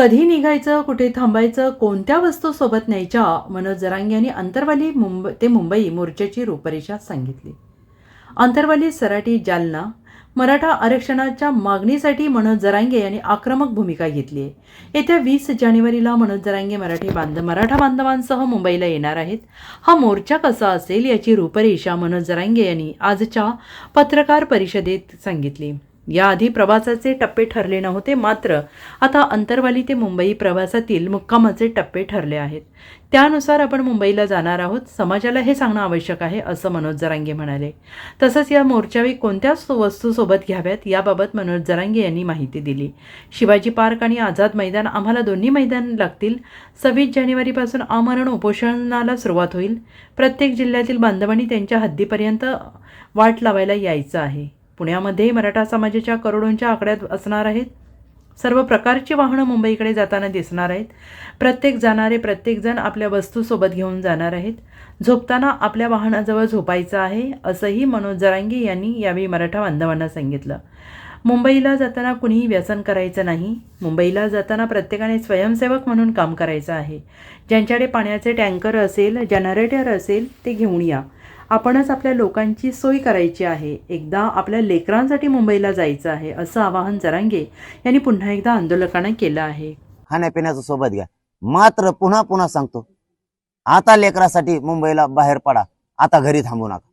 कधी निघायचं कुठे थांबायचं कोणत्या वस्तू सोबत न्यायच्या? मनोज जरांगे यांनी अंतरवाली मुंबई ते मुंबई मोर्चाची रूपरेषा सांगितली. अंतरवाली सराटी जालना मराठा आरक्षणाच्या मागणीसाठी मनोज जरांगे यांनी आक्रमक भूमिका घेतली आहे. येत्या वीस जानेवारीला मनोज जरांगे मराठी बांध मराठा बांधवांसह मुंबईला येणार आहेत. हा मोर्चा कसा असेल याची रूपरेषा मनोज जरांगे यांनी आजच्या पत्रकार परिषदेत सांगितली. याआधी प्रवासाचे टप्पे ठरले नव्हते मात्र आता अंतरवाली ते मुंबई प्रवासातील मुक्कामाचे टप्पे ठरले आहेत. त्यानुसार आपण मुंबईला जाणार आहोत. समाजाला हे सांगणं आवश्यक आहे असं मनोज जरांगे म्हणाले. तसंच या मोर्चावेळी कोणत्या वस्तूसोबत घ्याव्यात याबाबत मनोज जरांगे यांनी माहिती दिली. शिवाजी पार्क आणि आझाद मैदान आम्हाला दोन्ही मैदान लागतील. सव्वीस जानेवारीपासून आमरण उपोषणाला सुरुवात होईल. प्रत्येक जिल्ह्यातील बांधवांनी त्यांच्या हद्दीपर्यंत वाट लावायला यायचं आहे. पुण्यामध्ये मराठा समाजाच्या करोडोंच्या आकड्यात असणार आहेत. सर्व प्रकारची वाहनं मुंबईकडे जाताना दिसणार आहेत. प्रत्येक जाणारे प्रत्येकजण आपल्या वस्तूसोबत घेऊन जाणार आहेत. झोपताना आपल्या वाहनाजवळ झोपायचं आहे असंही मनोज जरांगे यांनी यावेळी मराठा बांधवांना सांगितलं. मुंबईला जाताना कुणीही व्यसन करायचं नाही. मुंबईला जाताना प्रत्येकाने स्वयंसेवक म्हणून काम करायचं आहे. ज्यांच्याकडे पाण्याचे टँकर असेल जनरेटर असेल ते घेऊन या. आपणच आपल्या लोकांची सोय करायची आहे. एकदा आपल्या लेकरांसाठी मुंबईला जायचं आहे असं आवाहन जरांगे यांनी पुन्हा एकदा आंदोलकांना केलं आहे. खाण्यापिण्याचं सोबत घ्या. मात्र पुन्हा पुन्हा सांगतो आता लेकरासाठी मुंबईला बाहेर पडा. आता घरी थांबू नका.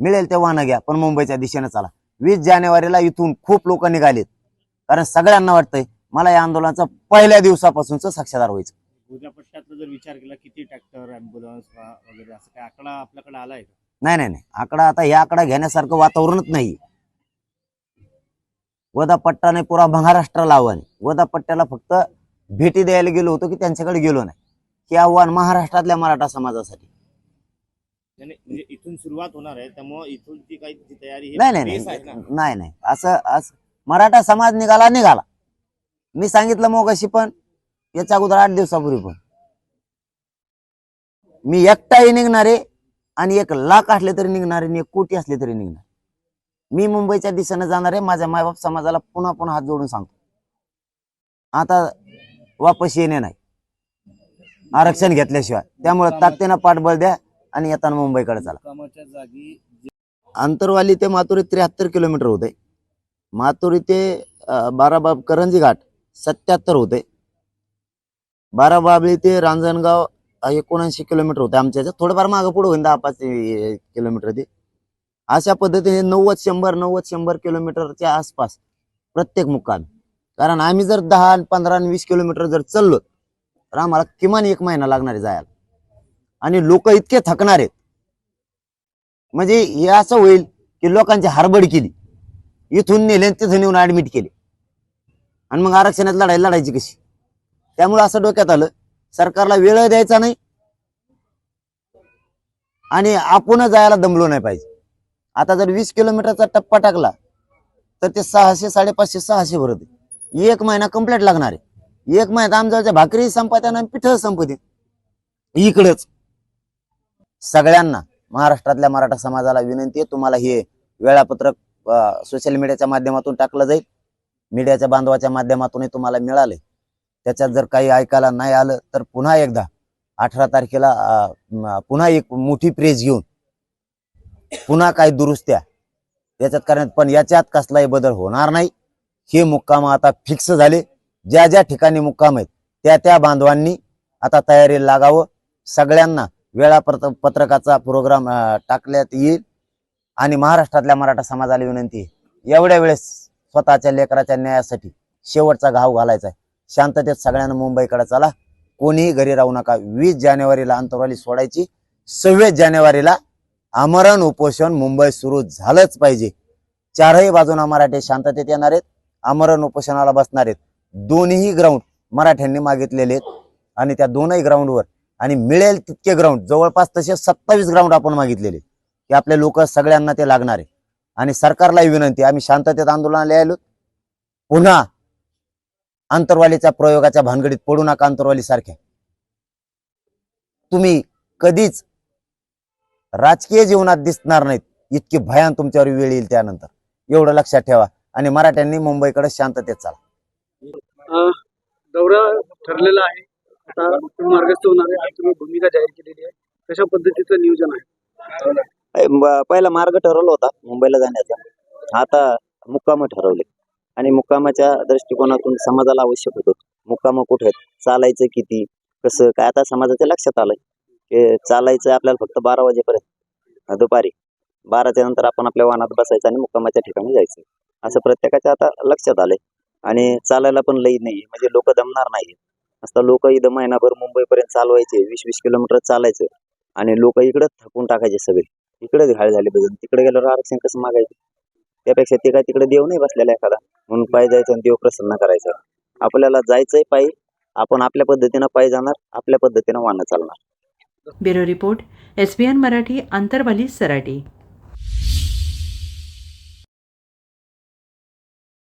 मिळेल तेव्हा न घ्या पण मुंबईच्या दिशेने चला. वीस जानेवारीला इथून खूप लोक निघालेत. कारण सगळ्यांना वाटतंय मला या आंदोलनाचं पहिल्या दिवसापासूनच साक्षीदार व्हायचं. पश्चातला जर विचार केला किती ट्रॅक्टर अँब्युलन्स वगैरे असं काय आकडा आपल्याकडे आलाय का? नाही नाही नाही. आकडा आता या आकडा घेण्यासारखं वातावरणच नाही. वदा पट्टा नाही पुरा महाराष्ट्राला आव्हान आहे. वदा पट्ट्याला फक्त भेटी द्यायला गेलो होतो की त्यांच्याकडे गेलो नाही. हे आव्हान महाराष्ट्रातल्या मराठा समाजासाठी. म्हणजे इथून सुरुवात होणार आहे त्यामुळे इथून जी काही जी तयारी ही नाही नाही आहे नाही. नाही नाही. असं असं. मराठा समाज निघाला निघाला. मी सांगितलं मग अशी पण याच्या अगोदर आठ दिवसापूर्वी पण. मी एकटाही निघणारे आणि एक लाख असले तरी निघणारे आणि एक कोटी असले तरी निघणार. मी मुंबईच्या दिशेने जाणार आहे माझ्या मायबाप समाजाला पुन्हा पुन्हा हात जोडून सांगतो. आता वापस येणे नाही. आरक्षण घेतल्याशिवाय. त्यामुळे ताकदीनं पाठबळ द्या आणि येताना मुंबईकडे चला. आंतरवाली ते माथुरी त्र्याहत्तर किलोमीटर होते. माथुरी ते बाराबाब करंजी घाट सत्याहत्तर होते. बाराबाबळी ते रांजणगाव एकोणऐंशी किलोमीटर होते आमच्या याच्यात थोडंफार मागं पुढे होईल दहा पाच किलोमीटर ते. अशा पद्धतीने नव्वद शंभर नव्वद शंभर किलोमीटरच्या आसपास प्रत्येक मुक्काम. कारण आम्ही जर दहा आणि पंधरा आणि वीस किलोमीटर जर चाललो तर आम्हाला किमान एक महिना लागणार आहे जायला. आणि लोक इतके थकणार आहेत. म्हणजे हे असं होईल की लोकांची हारबड केली. इथून नेले तिथून येऊन ऍडमिट केले. आणि मग आरक्षणात लढाई लढायची कशी? त्यामुळे असं डोक्यात आलं. सरकारला वेळ द्यायचा नाही. आणि आपण जायला दमलो नाही पाहिजे. आता जर वीस किलोमीटरचा टप्पा टाकला तर ते सहाशे साडेपाचशे सहाशे भरत एक महिना कंप्लीट लागणार आहे. एक महिन्यात आमच्या भाकरी संपत्या आणि पिठ संपते इकडच. सगळ्यांना महाराष्ट्रातल्या मराठा समाजाला विनंती आहे तुम्हाला हे वेळापत्रक सोशल मीडियाच्या माध्यमातून टाकलं जाईल. मीडियाच्या बांधवाच्या माध्यमातूनही तुम्हाला मिळाले त्याच्यात जर काही ऐकायला नाही आलं तर पुन्हा एकदा अठरा तारखेला अं, पुन्हा एक मोठी प्रेस घेऊन पुन्हा काही दुरुस्त्या याच्यात करण्यात पण याच्यात कसलाही बदल होणार नाही. हे मुक्काम आता फिक्स झाले. ज्या ज्या ठिकाणी मुक्काम आहेत त्या त्या बांधवांनी आता तयारीला लागावं. सगळ्यांना वेळापत्र पत्रकाचा प्रोग्राम टाकल्यात टाकण्यात येईल. आणि महाराष्ट्रातल्या मराठा समाजाला विनंती आहे एवढ्या वेळेस स्वतःच्या लेकराच्या न्यायासाठी शेवटचा घाव घालायचा आहे. शांततेत सगळ्यांना मुंबईकडे चला. कोणीही घरी राहू नका. वीस जानेवारीला अंतरवाली सोडायची. सव्वीस जानेवारीला आमरण उपोषण मुंबई सुरू झालंच पाहिजे. चारही बाजूना मराठे शांततेत येणार आहेत. आमरण उपोषणाला बसणार आहेत. दोन्ही ग्राउंड मराठ्यांनी मागितलेले आहेत. आणि त्या दोनही ग्राउंडवर आणि मिळेल तितके ग्राउंड जवळपास तसे सत्तावीस ग्राउंड आपण मागितलेले. की आपले लोक सगळ्यांना ते लागणार आहे. आणि सरकारलाही विनंती आम्ही शांततेत आंदोलनाला आलो पुन्हा आंतरवालीच्या प्रयोगाच्या भानगडीत पडू नका आंतरवाली सारख्या. तुम्ही कधीच राजकीय जीवनात दिसणार नाहीत. इतकी भयान तुमच्यावर वेळ येईल त्यानंतर. एवढं लक्षात ठेवा आणि मराठ्यांनी मुंबईकडे शांततेत चाला. दौरा ठरलेला आहे. आता मार्गस्थ होणार आहे तुम्ही भूमिका जाहीर केलेली आहे. कशा पद्धतीचं नियोजन आहे? पहिला मार्ग ठरवला होता मुंबईला जाण्याचा. आता मुक्काम ठरवले. आणि मुक्कामाच्या दृष्टिकोनातून समाजाला आवश्यक होतं. मुक्काम कुठे आहेत? चालायचं किती? कसं? काय? आता समाजाच्या लक्षात आलंय की चालायचं आपल्याला फक्त बारा वाजेपर्यंत. दुपारी बाराच्या नंतर आपण आपल्या वाहनात बसायचं आणि मुक्कामाच्या ठिकाणी जायचं. असं प्रत्येकाच्या आता लक्षात आलंय. आणि चालायला पण लई नाही म्हणजे लोक दमणार नाही असता लोक इथं महिनाभर मुंबईपर्यंत चालवायचे वीस वीस किलोमीटर चालायचं. आणि लोक इकडं थकून टाकायचे सगळे. इकडे घाळ झाले पाहिजे तिकडे गेल्यावर आरक्षण कसं मागायचं? त्यापेक्षा ते काय तिकडे देव नाही बसलेला एखादा. म्हणून पायी जायचं आणि देव प्रसन्न करायचं. आपल्याला जायचंय पायी. आपण आपल्या पद्धतीनं पायी जाणार आपल्या पद्धतीनं वाहनं चालणार. Bureau report S B N Marathi Antarwali Sarati.